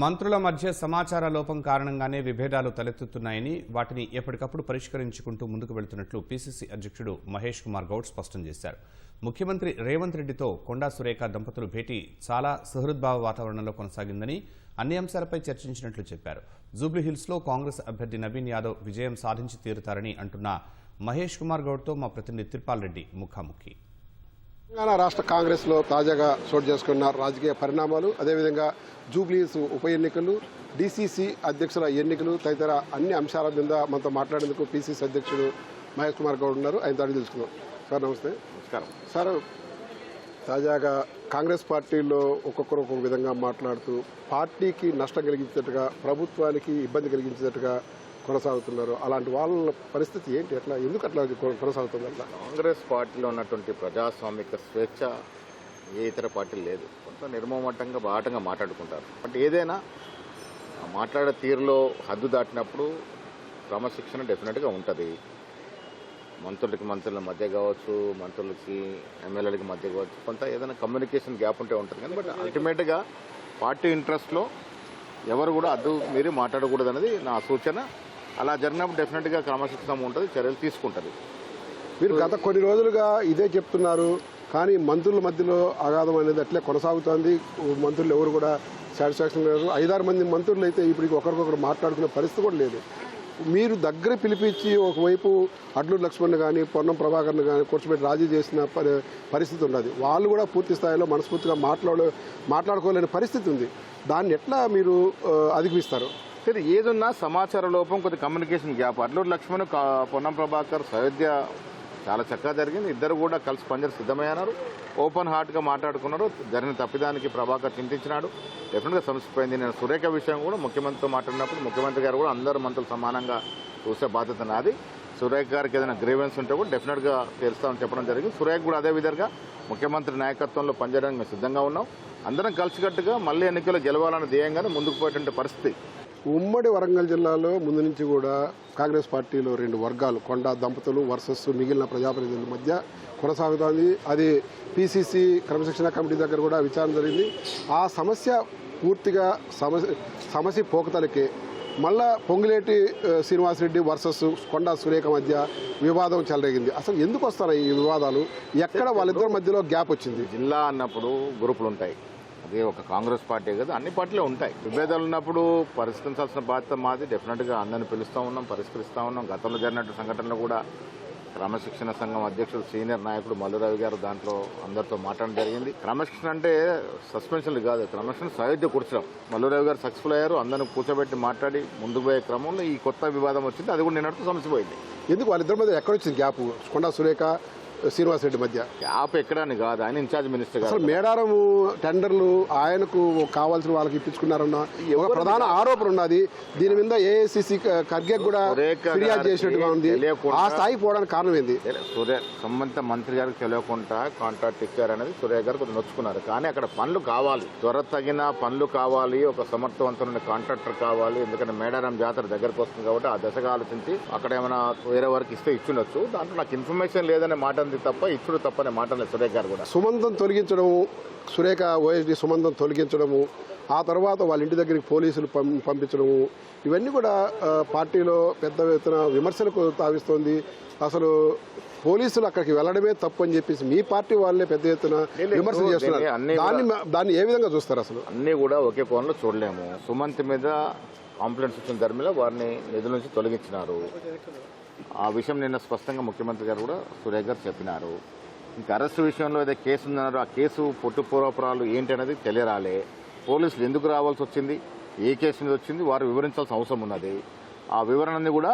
మంత్రుల మధ్య సమాచార లోపం కారణంగానే విభేదాలు తలెత్తుతున్నాయని వాటిని ఎప్పటికప్పుడు పరిష్కరించుకుంటూ ముందుకు వెళుతున్నట్లు పీసీసీ అధ్యక్షుడు మహేష్ కుమార్ గౌడ్ స్పష్టం చేశారు. ముఖ్యమంత్రి రేవంత్ రెడ్డితో కొండా సురేఖ దంపతులు భేటీ చాలా సుహృద్భావ వాతావరణంలో కొనసాగిందని అన్ని అంశాలపై చర్చించినట్లు చెప్పారు. జూబ్లీహిల్స్లో కాంగ్రెస్ అభ్యర్థి నవీన్ యాదవ్ విజయం సాధించి తీరుతారని అంటున్న మహేష్ కుమార్ గౌడ్తో మా ప్రతినిధి తిరుపాల్ రెడ్డి ముఖాముఖి. తెలంగాణ రాష్ట్ర కాంగ్రెస్లో తాజాగా చోటు చేసుకున్న రాజకీయ పరిణామాలు అదేవిధంగా జూబ్లీస్ ఉప ఎన్నికలు డీసీసీ అధ్యక్షుల ఎన్నికలు తదితర అన్ని అంశాల మీద మనతో మాట్లాడేందుకు పీసీసీ అధ్యక్షుడు మహేష్ కుమార్ గౌడ్ ఉన్నారు. ఆయన అడిగి తెలుసుకుందాం. సార్ నమస్తే. నమస్కారం. సార్ తాజాగా కాంగ్రెస్ పార్టీలో ఒక్కొక్కరు ఒక్కొక్క విధంగా మాట్లాడుతూ పార్టీకి నష్టం కలిగించేట్టుగా ప్రభుత్వానికి ఇబ్బంది కలిగించేట్టుగా కొనసాగుతున్నారు? అలాంటి వాళ్ళ పరిస్థితి ఏంటి? ఎట్లా? ఎందుకు అట్లా కొనసాగుతుంది అట్లా కాంగ్రెస్ పార్టీలో ఉన్నటువంటి ప్రజాస్వామిక స్వేచ్ఛ ఏ ఇతర పార్టీ లేదు. కొంత నిర్మమటంగా బాటంగా మాట్లాడుకుంటారు. బట్ ఏదైనా మాట్లాడే తీరులో హద్దు దాటినప్పుడు క్రమశిక్షణ డెఫినెట్గా ఉంటుంది. మంత్రులకి మంత్రుల మధ్య కావచ్చు మంత్రులకి ఎమ్మెల్యేలకి మధ్య కావచ్చు కొంత ఏదైనా కమ్యూనికేషన్ గ్యాప్ ఉంటే ఉంటుంది. కానీ బట్ అల్టిమేట్గా పార్టీ ఇంట్రెస్ట్లో ఎవరు కూడా అద్దు మీరు మాట్లాడకూడదు అనేది నా సూచన. అలా జరిగినప్పుడు డెఫినెట్గా క్రమశిక్షణ ఉంటుంది చర్యలు తీసుకుంటుంది. మీరు గత కొన్ని రోజులుగా ఇదే చెప్తున్నారు కానీ మంత్రుల మధ్యలో అగాధం అనేది అట్లే కొనసాగుతోంది. మంత్రులు ఎవరు కూడా సాటిస్ఫాక్షన్ లేరు ఐదారు మంది మంత్రులు అయితే ఇప్పటికి ఒకరికొకరు మాట్లాడుకునే పరిస్థితి కూడా లేదు. మీరు దగ్గర పిలిపించి ఒకవైపు అడ్లూరు లక్ష్మణ్ కానీ పొన్నం ప్రభాకర్ని కానీ కూర్చోబెట్టి రాజీ చేసిన పరిస్థితి ఉన్నది వాళ్ళు కూడా పూర్తి స్థాయిలో మనస్ఫూర్తిగా మాట్లాడ మాట్లాడుకోలేని పరిస్థితి ఉంది. దాన్ని ఎట్లా మీరు అధిగమిస్తారు? సరే ఏదున్నా సమాచార లోపం కొద్ది కమ్యూనికేషన్ గ్యాప్. అడ్లూరు లక్ష్మణ్ పొన్నం ప్రభాకర్ సయోధ్య చాలా చక్కగా జరిగింది. ఇద్దరు కూడా కలిసి పనిచేసి సిద్ధమయ్యారు. ఓపెన్ హార్ట్గా మాట్లాడుకున్నారు. జరిగిన తప్పిదానికి ప్రభాకర్ చింతించినాడు. డెఫినెట్గా సమస్యపోయింది. నేను సురేఖ విషయం కూడా ముఖ్యమంత్రితో మాట్లాడినప్పుడు ముఖ్యమంత్రి గారు కూడా అందరు మంత్రులు సమానంగా చూసే బాధ్యత నాది. సురేఖ గారికి ఏదైనా గ్రీవెన్స్ ఉంటే కూడా డెఫినెట్గా తీరుస్తామని చెప్పడం జరిగింది. సురేఖ కూడా అదే విధంగా ముఖ్యమంత్రి నాయకత్వంలో పనిచేయడానికి మేము సిద్ధంగా ఉన్నాం. అందరం కలిసికట్టుగా మళ్ళీ ఎన్నికల్లో గెలవాలన్న ధ్యేయంగానే ముందుకు పోయేటువంటి పరిస్థితి ఉమ్మడి వరంగల్ జిల్లాలో ముందు నుంచి కూడా కాంగ్రెస్ పార్టీలో రెండు వర్గాలు కొండ దంపతులు వర్సెస్ మిగిలిన ప్రజాప్రతినిధుల మధ్య కొనసాగుతోంది. అది పీసీసీ క్రమశిక్షణ కమిటీ దగ్గర కూడా విచారణ జరిగింది. ఆ సమస్య పూర్తిగా సమస్య సమస్య పోకతలకే మళ్ళా పొంగులేటి శ్రీనివాసరెడ్డి వర్సెస్ కొండా సురేఖ మధ్య వివాదం చెలరేగింది. అసలు ఎందుకు వస్తాయి ఈ వివాదాలు? ఎక్కడ వాళ్ళిద్దరి మధ్యలో గ్యాప్ వచ్చింది? జిల్లా అన్నప్పుడు గ్రూపులు ఉంటాయి అదే ఒక కాంగ్రెస్ పార్టీ కదా అన్ని పార్టీలు ఉంటాయి. విభేదాలు ఉన్నప్పుడు పరిష్కరించాల్సిన బాధ్యత మాది డెఫినెట్గా అందరిని పిలుస్తూ ఉన్నాం పరిష్కరిస్తూ ఉన్నాం. గతంలో జరిగినట్టు సంఘటనలు కూడా క్రమశిక్షణ సంఘం అధ్యక్షుడు సీనియర్ నాయకుడు మల్లురావి గారు దాంట్లో అందరితో మాట్లాడడం జరిగింది. క్రమశిక్షణ అంటే సస్పెన్షన్లు కాదు క్రమశిక్షణ సయోధ్య కూర్చడం మల్లురావి గారు సక్సెస్ఫుల్ అయ్యారు అందరిని కూర్చోబెట్టి మాట్లాడి ముందుకు పోయే క్రమంలో ఈ కొత్త వివాదం వచ్చింది అది కూడా నిన్నటితో సమసిపోయింది. ఎందుకు వాళ్ళిద్దరి మధ్య ఎక్కడొచ్చింది గ్యాప్ కొండా సురేఖ శ్రీనివాసరెడ్డి మధ్య. యాప్ ఎక్కడని కాదు ఆయన ఇన్ఛార్జ్ మినిస్టర్ అసలు మేడారం టెండర్లు ఆయనకు కావాల్సిన వాళ్ళకి ఇప్పించుకున్నారన్న ఒక ప్రధాన ఆరోపణ ఉన్నది. దీని మీద ఏఐసిసి ఖర్గే కూడా ఫిర్యాదు చేసినట్టుగా ఉంది. ఆ స్థాయికి పోవడానికి కారణం ఏంది? సూర్య సంబంధిత మంత్రి గారికి తెలియకుండా కాంట్రాక్ట్ ఇచ్చారనేది సూర్య గారు కొంచెం నొచ్చుకున్నారు. కానీ అక్కడ పనులు కావాలి. త్వర తగిన పనులు కావాలి. ఒక సమర్థవంతమైన కాంట్రాక్టర్ కావాలి. ఎందుకంటే మేడారం జాతర దగ్గరకు వస్తుంది కాబట్టి ఆ దశగా ఆలోచించి అక్కడ ఏమైనా వేరే వారికి ఇస్తే ఇచ్చుండొచ్చు. దాంట్లో నాకు ఇన్ఫర్మేషన్ లేదనే మాట ఉంది తప్ప ఇచ్చుడు తప్పనే మాట లేదు సూర్య గారు కూడా. సుమంతం తొలగించడము సురేఖ ఓఎస్డి సుమంతం తొలగించడము ఆ తర్వాత వాళ్ళ ఇంటి దగ్గరికి పోలీసులు పంపించడము ఇవన్నీ కూడా పార్టీలో పెద్ద ఎత్తున విమర్శలకు తావిస్తోంది. అసలు పోలీసులు అక్కడికి వెళ్ళడమే తప్పు అని చెప్పేసి మీ పార్టీ వాళ్ళే పెద్ద ఎత్తున విమర్శలు చేస్తున్నారు. దాన్ని దాన్ని ఏ విధంగా చూస్తారు అసలు? అన్నీ కూడా ఒకే కోణంలో చూడలేము. సుమంత్ మీద కాంప్లైంట్స్ వచ్చిన ధర్మిలో వారిని నిధుల నుంచి తొలగించినారు. ఆ విషయం నిన్న స్పష్టంగా ముఖ్యమంత్రి గారు కూడా సురేష్ గారు చెప్పినారు. ఇంకా అరెస్ట్ విషయంలో ఏదో కేసు ఉందన్నారో ఆ కేసు పొట్టు పూర్వపురాలు ఏంటి అనేది తెలియరాలే. పోలీసులు ఎందుకు రావాల్సి వచ్చింది? ఏ కేసు మీద వచ్చింది? వారు వివరించాల్సిన అవసరం ఉన్నది. ఆ వివరణని కూడా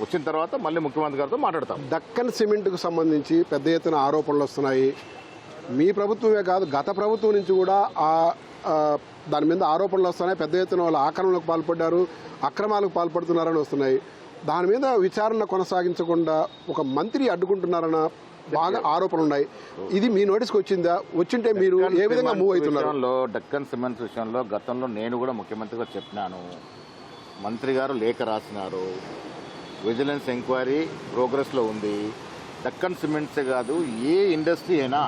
వచ్చిన తర్వాత మళ్ళీ ముఖ్యమంత్రి గారితో మాట్లాడతాం. దక్కన్ సిమెంట్కు సంబంధించి పెద్ద ఎత్తున ఆరోపణలు వస్తున్నాయి. మీ ప్రభుత్వమే కాదు గత ప్రభుత్వం నుంచి కూడా ఆ, దాని మీద ఆరోపణలు వస్తున్నాయి. పెద్ద ఎత్తున వాళ్ళు ఆక్రమణకు పాల్పడ్డారు అక్రమాలకు పాల్పడుతున్నారని వస్తున్నాయి. దాని మీద విచారణ కొనసాగించకుండా ఒక మంత్రి అడ్డుకుంటున్నారన్న బాగా ఆరోపణలు ఉన్నాయి. ఇది మీ నోటీస్కి వచ్చిందా? వచ్చింటే మీరు ఏ విధంగా మూవ్ అవుతున్నారు? డక్కన్ సిమెంట్స్ విషయంలో గతంలో నేను కూడా ముఖ్యమంత్రిగా చెప్పినాను. మంత్రి గారు లేఖ రాసినారు. విజిలెన్స్ ఎంక్వైరీ ప్రోగ్రెస్లో ఉంది. డక్కన్ సిమెంట్సే కాదు ఏ ఇండస్ట్రీ అయినా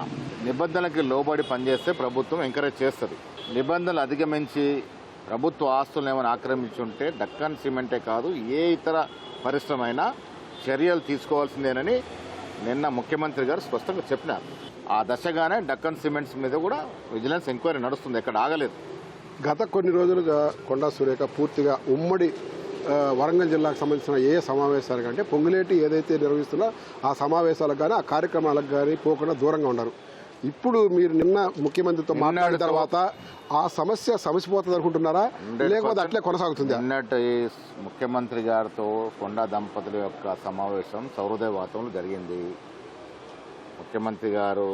నిబంధనలకి లోబడి పనిచేస్తే ప్రభుత్వం ఎంకరేజ్ చేస్తుంది. నిబంధనలు అధిగమించి ప్రభుత్వ ఆస్తులను ఏమైనా ఆక్రమించి ఉంటే డక్కన్ సిమెంటే కాదు ఏ ఇతర పరిశ్రమ అయినా చర్యలు తీసుకోవాల్సిందేనని నిన్న ముఖ్యమంత్రి గారు స్పష్టంగా చెప్పినారు. ఆ దశగానే డక్కన్ సిమెంట్స్ మీద కూడా విజిలెన్స్ ఎంక్వైరీ నడుస్తుంది ఎక్కడ ఆగలేదు. గత కొన్ని రోజులుగా కొండా సురేఖ పూర్తిగా ఉమ్మడి వరంగల్ జిల్లాకు సంబంధించిన ఏ సమావేశాలు కంటే పొంగులేటి ఏదైతే నిర్వహిస్తున్నా ఆ సమావేశాలకు కానీ ఆ కార్యక్రమాలకు కానీ పోకుండా దూరంగా ఉన్నారు. ఇప్పుడు మీరు నిన్న ముఖ్యమంత్రితో మాట్లాడిన తర్వాత ఆ సమస్య సమసిపోతుంది అనుకుంటున్నారా? లేకపోతే అట్లే కొనసాగుతుందా? నిన్నటి ముఖ్యమంత్రి గారితో కొండా దంపతుల యొక్క సమావేశం సౌహృదయ వాతావరణంలో జరిగింది. ముఖ్యమంత్రి గారు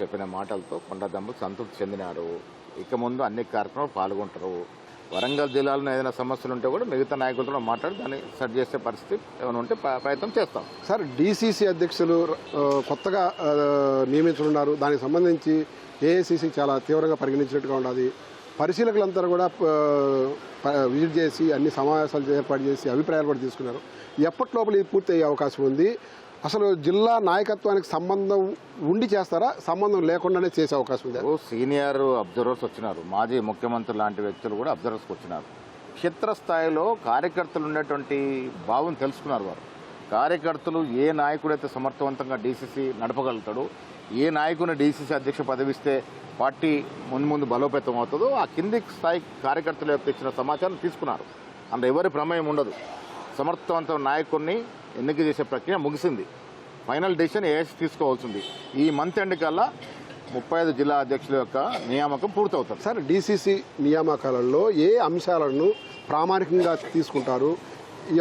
చెప్పిన మాటలతో కొండా దంపతులు సంతృప్తి చెందినారు. ఇక ముందు అన్ని కార్యక్రమాలు పాల్గొంటారు. వరంగల్ జిల్లాలో ఏదైనా సమస్యలు ఉంటే కూడా మిగతా నాయకులతో మాట్లాడి దాన్ని సెట్ చేసే పరిస్థితి ఏమైనా ఉంటే ప్రయత్నం చేస్తాం. సార్ డీసీసీ అధ్యక్షులు కొత్తగా నియమించనున్నారు. దానికి సంబంధించి ఏఐసీసీ చాలా తీవ్రంగా పరిగణించినట్టుగా ఉండాలి. పరిశీలకులంతా కూడా విజిట్ చేసి అన్ని సమావేశాలు ఏర్పాటు చేసి అభిప్రాయాలు కూడా తీసుకున్నారు. ఎప్పటి లోపల ఇది పూర్తి అయ్యే అవకాశం ఉంది? అసలు జిల్లా నాయకత్వానికి సంబంధం ఉండి చేస్తారా? సంబంధం లేకుండానే చేసే అవకాశం ఉంది? సీనియర్ అబ్జర్వర్స్ వచ్చినారు. మాజీ ముఖ్యమంత్రి లాంటి వ్యక్తులు కూడా అబ్జర్వర్స్కి వచ్చినారు. క్షేత్రస్థాయిలో కార్యకర్తలు ఉండేటువంటి భావం తెలుసుకున్నారు వారు. కార్యకర్తలు ఏ నాయకుడైతే సమర్థవంతంగా డీసీసీ నడపగలుగుతాడో ఏ నాయకుని డీసీసీ అధ్యక్ష పదవిస్తే పార్టీ మున్ముందు ముందు బలోపేతం అవుతుందో ఆ కింది స్థాయి కార్యకర్తల యొక్క ఇచ్చిన సమాచారం తీసుకున్నారు. అందులో ఎవరి ప్రమేయం ఉండదు. సమర్థవంతమైన నాయకుడిని ఎన్నిక చేసే ప్రక్రియ ముగిసింది. ఫైనల్ డెసిషన్ ఏఎస్ తీసుకోవాల్సింది ఈ మంత్ ఎండ్ కల్లా ముప్పై ఐదు జిల్లా అధ్యక్షుల యొక్క నియామకం పూర్తవుతుంది. సార్ డీసీసీ నియామకాలలో ఏ అంశాలను ప్రామాణికంగా తీసుకుంటారు?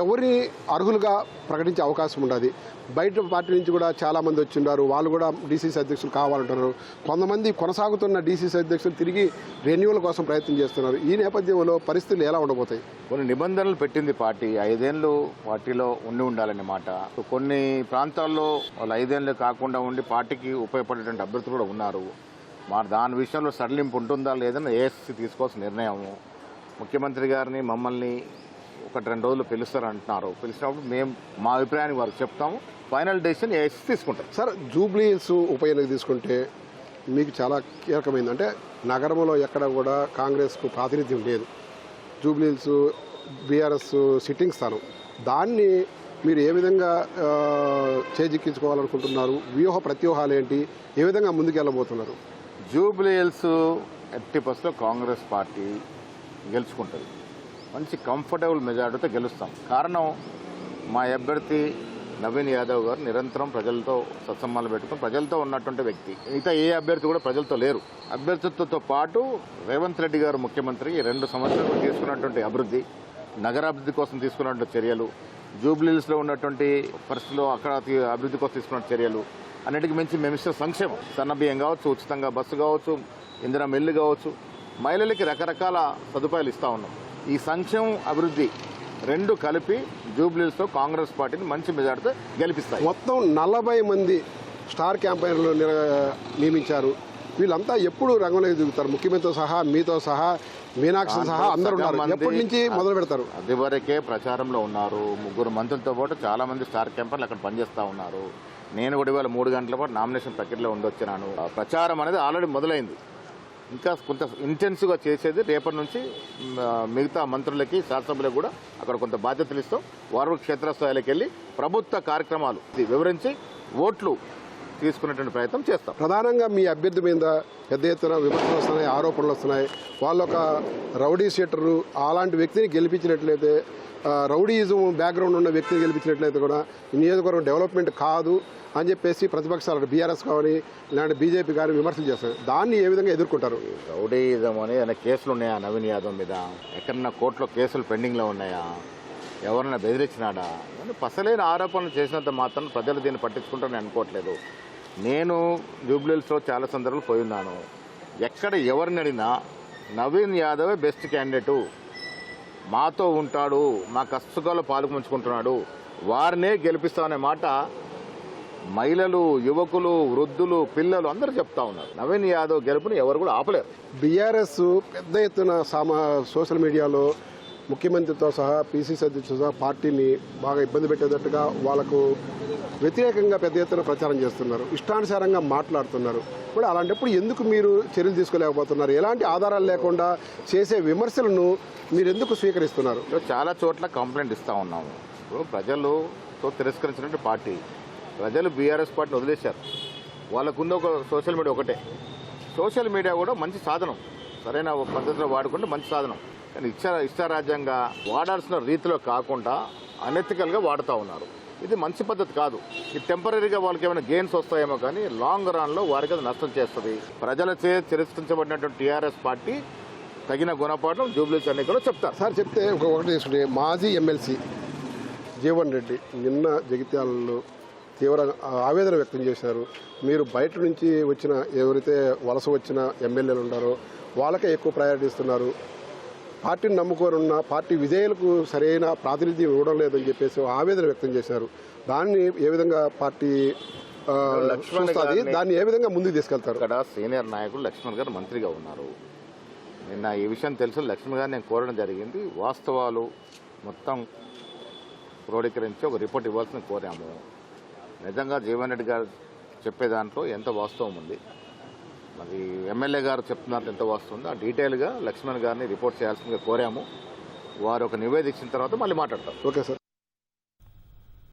ఎవరిని అర్హులుగా ప్రకటించే అవకాశం ఉండదు. బయట పార్టీ నుంచి కూడా చాలా మంది వచ్చిండారు. వాళ్ళు కూడా డీసీసీ అధ్యక్షులు కావాలంటున్నారు. కొంతమంది కొనసాగుతున్న డీసీసీ అధ్యక్షులు తిరిగి రెన్యువల్ కోసం ప్రయత్నం చేస్తున్నారు. ఈ నేపథ్యంలో పరిస్థితులు ఎలా ఉండబోతాయి? కొన్ని నిబంధనలు పెట్టింది పార్టీ. ఐదేళ్ళు పార్టీలో ఉండి ఉండాలనే మాట. కొన్ని ప్రాంతాల్లో వాళ్ళు ఐదేళ్ళు కాకుండా ఉండి పార్టీకి ఉపయోగపడేటువంటి అభ్యర్థులు కూడా ఉన్నారు. మరి దాని విషయంలో సడలింపు ఉంటుందా లేదని ఏఎస్సీ తీసుకోవాల్సిన నిర్ణయము ముఖ్యమంత్రి గారిని మమ్మల్ని ఒకటి రెండు రోజులు పిలుస్తారు అంటున్నారు పిలిచినప్పుడు మేము మా అభిప్రాయాన్ని వారికి చెప్తాము. ఫైనల్ డెసిషన్ ఏఎస్సీ తీసుకుంటాం. సార్ జూబ్లీ హిల్స్ ఉప ఎన్నిక తీసుకుంటే మీకు చాలా కీలకమైంది. అంటే నగరంలో ఎక్కడ కూడా కాంగ్రెస్కు ప్రాతినిధ్యం లేదు. జూబ్లీ హిల్స్ బీఆర్ఎస్ సిట్టింగ్ స్థానం. దాన్ని మీరు ఏ విధంగా చేజిక్కించుకోవాలనుకుంటున్నారు? వ్యూహ ప్రత్యూహాలు ఏంటి? ఏ విధంగా ముందుకెళ్ళబోతున్నారు? జూబ్లీ హిల్స్ ఎట్టి బస్సులో కాంగ్రెస్ పార్టీ గెలుచుకుంటుంది. మంచి కంఫర్టబుల్ మెజార్టీతో గెలుస్తాం. కారణం మా అభ్యర్థి నవీన్ యాదవ్ గారు నిరంతరం ప్రజలతో సత్సంబాలు పెట్టుకుని ప్రజలతో ఉన్నటువంటి వ్యక్తి. మిగతా ఏ అభ్యర్థి కూడా ప్రజలతో లేరు. అభ్యర్థులతో పాటు రేవంత్ రెడ్డి గారు ముఖ్యమంత్రి ఈ రెండు సంవత్సరాలు తీసుకున్నటువంటి అభివృద్ధి నగరాభివృద్ధి కోసం తీసుకున్నటువంటి చర్యలు జూబ్లీహిల్స్లో ఉన్నటువంటి పరిస్థితులు అక్కడ అభివృద్ధి కోసం తీసుకున్న చర్యలు అన్నిటికీ మించి మేము సంక్షేమం. సన్నబియ్యం కావచ్చు ఉచితంగా బస్సు కావచ్చు ఇందిరా మిల్లు కావచ్చు మహిళలకి రకరకాల సదుపాయాలు ఇస్తా ఉన్నాం. ఈ సంక్షేమం అభివృద్ధి రెండు కలిపి జూబ్లీస్లో కాంగ్రెస్ పార్టీని మంచి మెజార్టీతో గెలిపిస్తాయి. మొత్తం నలభై మంది స్టార్ క్యాంపైనర్లు నిర- నియమించారు. వీళ్ళంతా ఎప్పుడు రంగంలోకి దిగుతారు. ముఖ్యమంత్రితో సహా మీతో సహా మీనాక్షి సహా అందరు ఉన్నారు. ఎప్పటి నుంచి మొదలు పెడతారు? అది వరకే ప్రచారంలో ఉన్నారు. ముగ్గురు మంత్రులతో పాటు చాలా మంది స్టార్ క్యాంపర్లు అక్కడ పనిచేస్తూ ఉన్నారు. నేను కూడా ఇవాళ మూడు గంటల పాటు నామినేషన్ ప్రక్రియలో ఉండొచ్చినాను. ప్రచారం అనేది ఆల్రెడీ మొదలైంది. ఇంకా కొంత ఇంటెన్సివ్గా చేసేది రేపటి నుంచి మిగతా మంత్రులకి శాసనసభ్యులకు కూడా అక్కడ కొంత బాధ్యతలు ఇస్తాం. వారు క్షేత్రస్థాయిలోకి వెళ్ళి ప్రభుత్వ కార్యక్రమాలు వివరించి ఓట్లు తీసుకునేటువంటి ప్రయత్నం చేస్తాం. ప్రధానంగా మీ అభ్యర్థి మీద పెద్ద ఎత్తున విమర్శలు వస్తున్నాయి ఆరోపణలు వస్తున్నాయి. వాళ్ళు ఒక రౌడీ షీటరు అలాంటి వ్యక్తిని గెలిపించినట్లయితే రౌడీయిజం బ్యాక్గ్రౌండ్ ఉన్న వ్యక్తిని గెలిపించినట్లయితే కూడా నియోజకవర్గం డెవలప్మెంట్ కాదు. అని చెప్పేసి ప్రతిపక్షాలు బీఆర్ఎస్ కానీ ఇలాంటి బీజేపీ కానీ విమర్శలు చేస్తారు. దాన్ని ఏ విధంగా ఎదుర్కొంటారు? రౌడీయిజం అని ఏమైనా కేసులు ఉన్నాయా నవీన్ యాదవ్ మీద? ఎక్కడన్నా కోర్టులో కేసులు పెండింగ్లో ఉన్నాయా? ఎవరైనా బెదిరించినాడా? అని పసలేని ఆరోపణలు చేసినంత మాత్రం ప్రజలు దీన్ని పట్టించుకుంటారని అనుకోవట్లేదు. నేను జూబ్లీస్లో చాలా సందర్భాలు పోయి ఉన్నాను. ఎక్కడ ఎవరిని అడిగినా నవీన్ యాదవే బెస్ట్ క్యాండిడేటు. మాతో ఉంటాడు మా కష్టకాలు పాలుపంచుకుంటున్నాడు వారినే గెలిపిస్తామనే మాట మహిళలు యువకులు వృద్ధులు పిల్లలు అందరూ చెప్తా ఉన్నారు. నవీన్ యాదవ్ గెలుపుని ఎవరు కూడా ఆపలేరు. బీఆర్ఎస్ పెద్ద ఎత్తున సామా సోషల్ మీడియాలో ముఖ్యమంత్రితో సహా పీసీసీ అధ్యక్షుడు సహా పార్టీని బాగా ఇబ్బంది పెట్టేటట్టుగా వాళ్ళకు వ్యతిరేకంగా పెద్ద ఎత్తున ప్రచారం చేస్తున్నారు. ఇష్టానుసారంగా మాట్లాడుతున్నారు. ఇప్పుడు అలాంటప్పుడు ఎందుకు మీరు చర్యలు తీసుకోలేకపోతున్నారు? ఎలాంటి ఆధారాలు లేకుండా చేసే విమర్శలను మీరు ఎందుకు స్వీకరిస్తున్నారు? చాలా చోట్ల కంప్లైంట్ ఇస్తూ ఉన్నాము. ఇప్పుడు ప్రజలతో తిరస్కరించినట్టు పార్టీ. ప్రజలు బీఆర్ఎస్ పార్టీని వదిలేశారు. వాళ్ళకుంది ఒక సోషల్ మీడియా ఒకటే. సోషల్ మీడియా కూడా మంచి సాధనం. సరైన పద్ధతిలో వాడుకుంటే మంచి సాధనం. కానీ ఇచ్చా ఇష్టారాజ్యంగా వాడాల్సిన రీతిలో కాకుండా అనెథికల్గా వాడుతూ ఉన్నారు. ఇది మంచి పద్ధతి కాదు. ఇది టెంపరీగా వాళ్ళకి ఏమైనా గెయిన్స్ వస్తాయేమో కానీ లాంగ్ రన్లో వారికి అది నష్టం చేస్తుంది. ప్రజలచే తిరస్కరించబడినటువంటి టీఆర్ఎస్ పార్టీ తగిన గుణపాఠం జూబ్లీస్ ఎన్నికల్లో చెప్తారు. సార్ చెప్తే ఒకటి తీసుకుంటే మాజీ ఎమ్మెల్సీ జీవన్ రెడ్డి నిన్న జగిత్యాలలో తీవ్ర ఆవేదన వ్యక్తం చేశారు. మీరు బయట నుంచి వచ్చిన ఎవరైతే వలస వచ్చిన ఎమ్మెల్యేలు ఉన్నారో వాళ్ళకే ఎక్కువ ప్రయారిటీ ఇస్తున్నారు. పార్టీని నమ్ముకొని ఉన్న పార్టీ విధేయులకు సరైన ప్రాతినిధ్యం ఇవ్వడం లేదని చెప్పేసి ఆవేదన వ్యక్తం చేశారు. దాన్ని ఏ విధంగా పార్టీ చూస్తుంది? దాన్ని ఏ విధంగా ముందుకు తీసుకెళ్తారు? ఇక్కడ సీనియర్ నాయకుడు లక్ష్మణ్ గారు మంత్రిగా ఉన్నారు. నిన్న ఈ విషయం తెలుసు. లక్ష్మణ్ గారిని నేను కోరడం జరిగింది. వాస్తవాలు మొత్తం క్రోడీకరించి ఒక రిపోర్ట్ ఇవ్వాల్సింది కోరాము. నిజంగా జీవన్ రెడ్డి గారు చెప్పే దాంట్లో ఎంత వాస్తవం ఉంది? మరి ఎమ్మెల్యే గారు చెప్తున్నారు ఎంత వాస్తవం ఆ డీటెయిల్గా లక్ష్మణ్ గారిని రిపోర్ట్ చేయాల్సిందిగా కోరాము. వారు ఒక నివేదిక ఇచ్చిన తర్వాత మళ్ళీ మాట్లాడతారు ఓకే సార్.